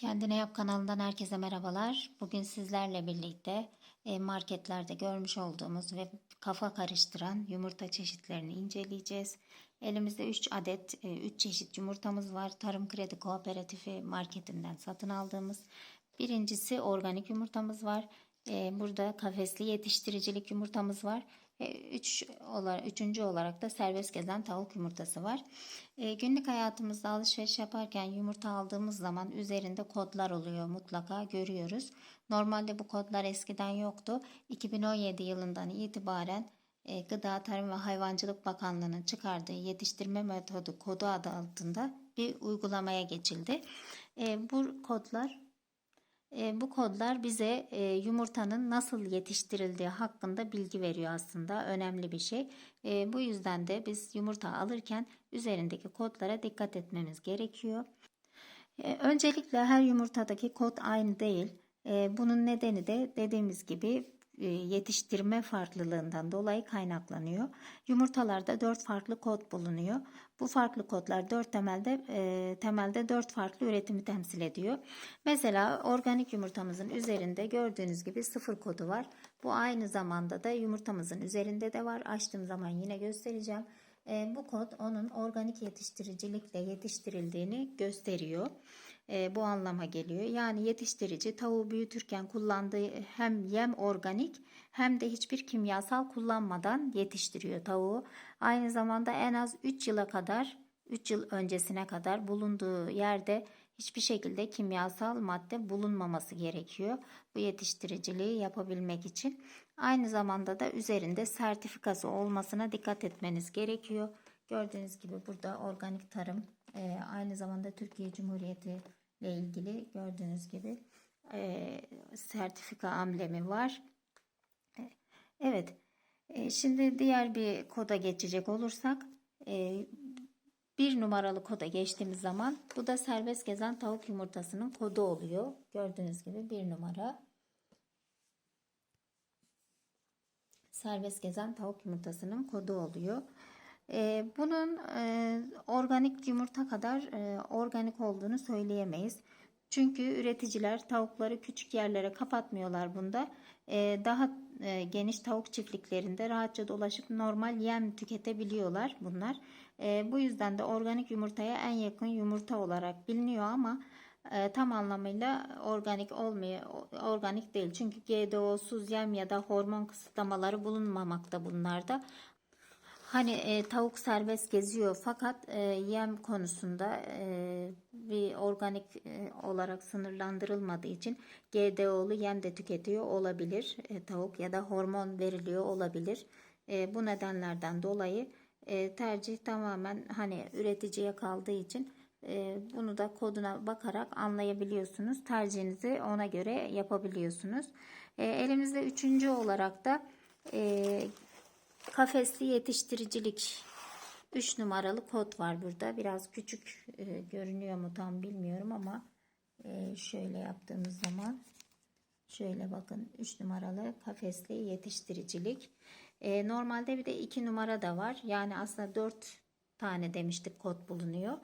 Kendine Yap kanalından herkese merhabalar. Bugün sizlerle birlikte e, marketlerde görmüş olduğumuz ve kafa karıştıran yumurta çeşitlerini inceleyeceğiz. Elimizde 3 adet 3 çeşit yumurtamız var. Tarım Kredi Kooperatifi marketinden satın aldığımız. Birincisi organik yumurtamız var. E, Burada kafesli yetiştiricilik yumurtamız var. E, Üç olarak, üçüncü olarak da serbest gezen tavuk yumurtası var. E, günlük hayatımızda alışveriş yaparken yumurta aldığımız zaman üzerinde kodlar oluyor mutlaka görüyoruz. Normalde bu kodlar eskiden yoktu. 2017 yılından itibaren e, Gıda Tarım ve Hayvancılık Bakanlığı'nın çıkardığı yetiştirme metodu kodu adı altında bir uygulamaya geçildi. E, bu kodlar e, bu kodlar bize e, yumurtanın nasıl yetiştirildiği hakkında bilgi veriyor aslında. Önemli bir şey. E, bu yüzden de biz yumurta alırken üzerindeki kodlara dikkat etmemiz gerekiyor. E, öncelikle her yumurtadaki kod aynı değil. Bunun nedeni de dediğimiz gibi e, yetiştirme farklılığından dolayı kaynaklanıyor. Yumurtalarda dört farklı kod bulunuyor. Bu farklı kodlar dört temelde e, temelde dört farklı üretimi temsil ediyor. Mesela organik yumurtamızın üzerinde gördüğünüz gibi sıfır kodu var. Bu aynı zamanda da yumurtamızın üzerinde de var. Açtığım zaman yine göstereceğim. E, bu kod onun organik yetiştiricilikle yetiştirildiğini gösteriyor. E, bu anlama geliyor. Yani yetiştirici tavuğu büyütürken kullandığı hem yem organik hem de hiçbir kimyasal kullanmadan yetiştiriyor tavuğu. Aynı zamanda en az 3 yıla kadar 3 yıl öncesine kadar bulunduğu yerde hiçbir şekilde kimyasal madde bulunmaması gerekiyor. Bu yetiştiriciliği yapabilmek için. Aynı zamanda da üzerinde sertifikası olmasına dikkat etmeniz gerekiyor. Gördüğünüz gibi burada organik tarım e, aynı zamanda Türkiye Cumhuriyeti ile ilgili gördüğünüz gibi e, sertifika amblemi var. E, evet. E, şimdi diğer bir koda geçecek olursak e, bir numaralı koda geçtiğimiz zaman bu da serbest gezen tavuk yumurtasının kodu oluyor. Gördüğünüz gibi bir numara. Serbest gezen tavuk yumurtasının kodu oluyor. Ee, bunun e, organik yumurta kadar e, organik olduğunu söyleyemeyiz. Çünkü üreticiler tavukları küçük yerlere kapatmıyorlar bunda. Ee, daha e, geniş tavuk çiftliklerinde rahatça dolaşıp normal yem tüketebiliyorlar bunlar. Ee, bu yüzden de organik yumurtaya en yakın yumurta olarak biliniyor ama tam anlamıyla organik olmuyor, organik değil. Çünkü GDO'suz yem ya da hormon kısıtlamaları bulunmamakta bunlarda. Hani e, tavuk serbest geziyor fakat e, yem konusunda e, bir organik e, olarak sınırlandırılmadığı için GDO'lu yem de tüketiyor olabilir e, tavuk ya da hormon veriliyor olabilir. E, bu nedenlerden dolayı e, tercih tamamen hani üreticiye kaldığı için e, bunu da koduna bakarak anlayabiliyorsunuz. Tercihinizi ona göre yapabiliyorsunuz. E, elimizde üçüncü olarak da e, Kafesli yetiştiricilik 3 numaralı kod var burada. Biraz küçük e, görünüyor mu tam bilmiyorum ama e, şöyle yaptığımız zaman şöyle bakın 3 numaralı kafesli yetiştiricilik. E, normalde bir de 2 numara da var. Yani aslında 4 tane demiştik kod bulunuyor.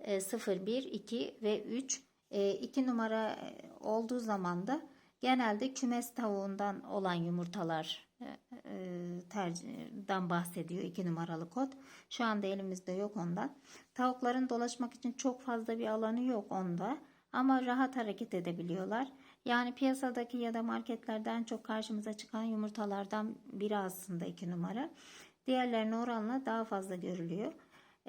E, 0, 1, 2 ve 3. 2 e, numara olduğu zaman da genelde kümes tavuğundan olan yumurtalar e, e, tercihden bahsediyor iki numaralı kod. Şu anda elimizde yok ondan. Tavukların dolaşmak için çok fazla bir alanı yok onda. Ama rahat hareket edebiliyorlar. Yani piyasadaki ya da marketlerden çok karşımıza çıkan yumurtalardan biri aslında iki numara. Diğerlerine oranla daha fazla görülüyor.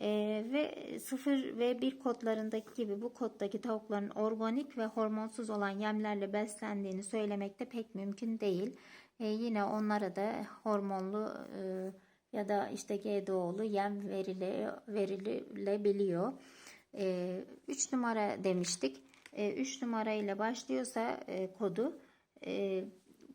Ee, ve 0 ve 1 kodlarındaki gibi bu koddaki tavukların organik ve hormonsuz olan yemlerle beslendiğini söylemek de pek mümkün değil. E, yine onlara da hormonlu e, ya da işte GDO'lu yem verile, verilebiliyor. 3 e, numara demiştik. 3 e, numara ile başlıyorsa e, kodu e,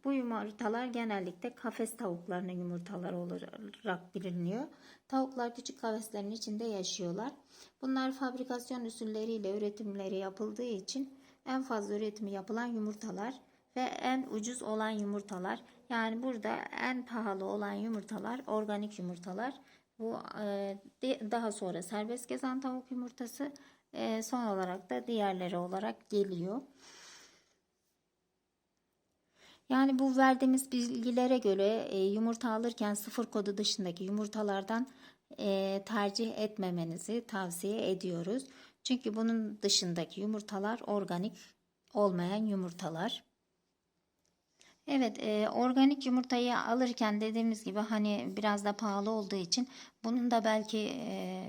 bu yumurtalar genellikle kafes tavuklarının yumurtaları olarak biliniyor. Tavuklar küçük kafeslerin içinde yaşıyorlar. Bunlar fabrikasyon usulleriyle üretimleri yapıldığı için en fazla üretimi yapılan yumurtalar ve en ucuz olan yumurtalar. Yani burada en pahalı olan yumurtalar organik yumurtalar. Bu e, daha sonra serbest gezen tavuk yumurtası E, son olarak da diğerleri olarak geliyor. Yani bu verdiğimiz bilgilere göre e, yumurta alırken sıfır kodu dışındaki yumurtalardan e, tercih etmemenizi tavsiye ediyoruz. Çünkü bunun dışındaki yumurtalar organik olmayan yumurtalar. Evet, e, organik yumurtayı alırken dediğimiz gibi hani biraz da pahalı olduğu için bunun da belki e,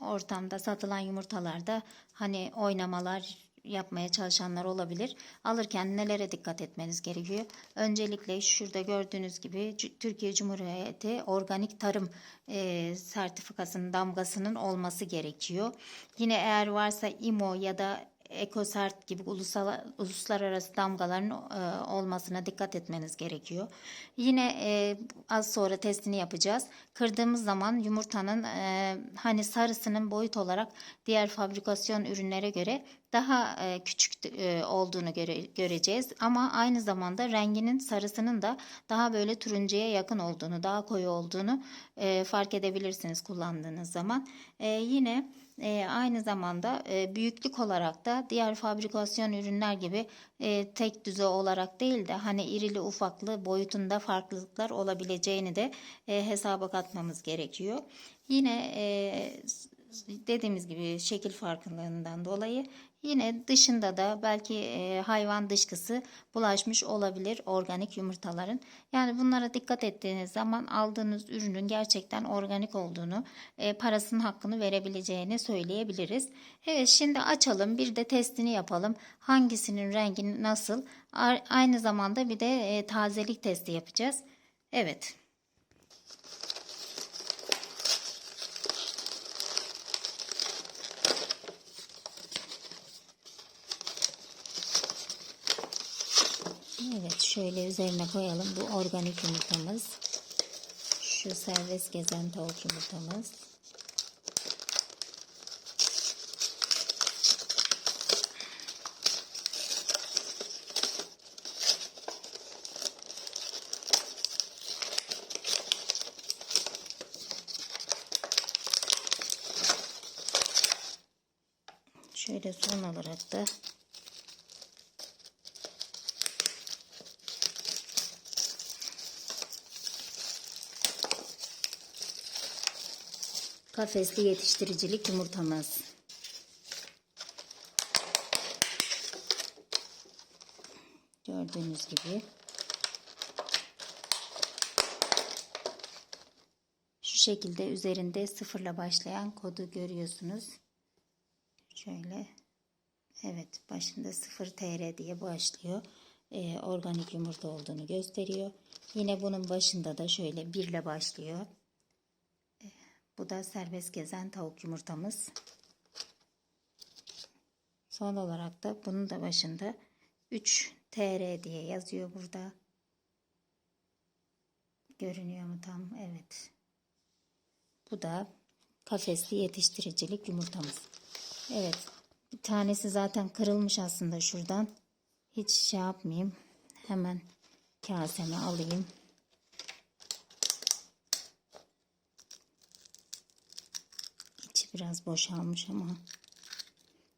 ortamda satılan yumurtalarda hani oynamalar yapmaya çalışanlar olabilir. Alırken nelere dikkat etmeniz gerekiyor? Öncelikle şurada gördüğünüz gibi Türkiye Cumhuriyeti Organik Tarım e, sertifikasının damgasının olması gerekiyor. Yine eğer varsa İMO ya da Ekosert gibi ulusal, uluslararası damgaların e, olmasına dikkat etmeniz gerekiyor. Yine e, az sonra testini yapacağız. Kırdığımız zaman yumurtanın e, hani sarısının boyut olarak diğer fabrikasyon ürünlere göre daha e, küçük e, olduğunu göre, göreceğiz. Ama aynı zamanda renginin sarısının da daha böyle turuncuya yakın olduğunu, daha koyu olduğunu e, fark edebilirsiniz kullandığınız zaman. E, yine e, aynı zamanda e, büyüklük olarak da diğer fabrikasyon ürünler gibi e, tek düze olarak değil de hani irili ufaklı boyutunda farklılıklar olabileceğini de e, hesaba katmamız gerekiyor. Yine e, dediğimiz gibi şekil farklılığından dolayı yine dışında da belki e, hayvan dışkısı bulaşmış olabilir organik yumurtaların. Yani bunlara dikkat ettiğiniz zaman aldığınız ürünün gerçekten organik olduğunu, e, parasının hakkını verebileceğini söyleyebiliriz. Evet şimdi açalım bir de testini yapalım. Hangisinin rengi nasıl? Aynı zamanda bir de e, tazelik testi yapacağız. Evet. Evet şöyle üzerine koyalım. Bu organik yumurtamız. Şu serbest gezen tavuk yumurtamız. Şöyle son olarak da kafesli yetiştiricilik yumurtamız. Gördüğünüz gibi. Şu şekilde üzerinde sıfırla başlayan kodu görüyorsunuz. Şöyle. Evet başında 0 TR diye başlıyor. Ee, organik yumurta olduğunu gösteriyor. Yine bunun başında da şöyle 1 ile başlıyor. Bu da serbest gezen tavuk yumurtamız. Son olarak da bunun da başında 3 TR diye yazıyor burada. Görünüyor mu tam? Evet. Bu da kafesli yetiştiricilik yumurtamız. Evet. Bir tanesi zaten kırılmış aslında şuradan. Hiç şey yapmayayım. Hemen kaseme alayım. Biraz boşalmış ama.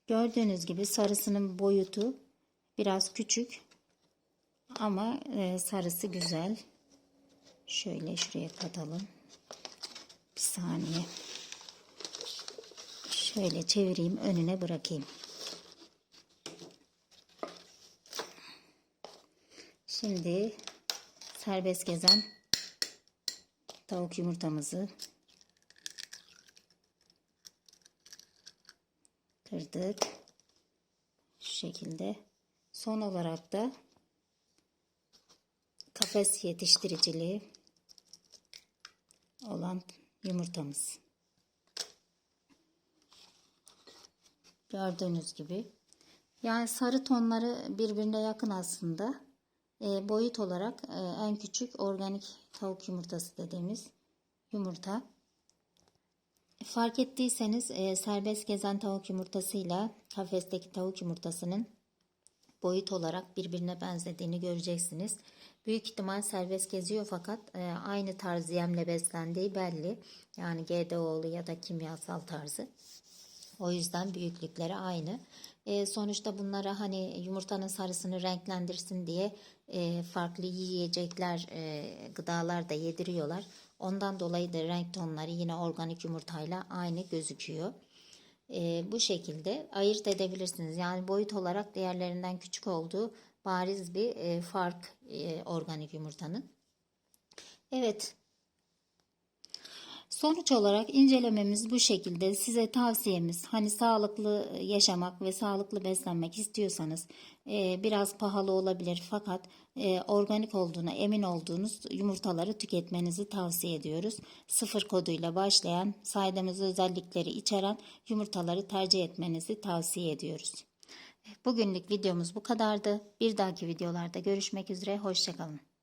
Gördüğünüz gibi sarısının boyutu biraz küçük. Ama e, sarısı güzel. Şöyle şuraya katalım. Bir saniye. Şöyle çevireyim önüne bırakayım. Şimdi serbest gezen tavuk yumurtamızı kırdık. Şu şekilde. Son olarak da kafes yetiştiriciliği olan yumurtamız. Gördüğünüz gibi. Yani sarı tonları birbirine yakın aslında. E, boyut olarak e, en küçük organik tavuk yumurtası dediğimiz yumurta. Fark ettiyseniz e, serbest gezen tavuk yumurtasıyla kafesteki tavuk yumurtasının boyut olarak birbirine benzediğini göreceksiniz. Büyük ihtimal serbest geziyor fakat e, aynı tarz yemle beslendiği belli. Yani GDO'lu ya da kimyasal tarzı. O yüzden büyüklükleri aynı. E, sonuçta bunlara hani yumurtanın sarısını renklendirsin diye e, farklı yiyecekler, e, gıdalar da yediriyorlar. Ondan dolayı da renk tonları yine organik yumurtayla aynı gözüküyor. E, bu şekilde ayırt edebilirsiniz. Yani boyut olarak diğerlerinden küçük olduğu bariz bir e, fark e, organik yumurtanın. Evet, Sonuç olarak incelememiz bu şekilde. Size tavsiyemiz hani sağlıklı yaşamak ve sağlıklı beslenmek istiyorsanız e, biraz pahalı olabilir fakat e, organik olduğuna emin olduğunuz yumurtaları tüketmenizi tavsiye ediyoruz. Sıfır koduyla başlayan saydığımız özellikleri içeren yumurtaları tercih etmenizi tavsiye ediyoruz. Bugünlük videomuz bu kadardı. Bir dahaki videolarda görüşmek üzere. Hoşçakalın.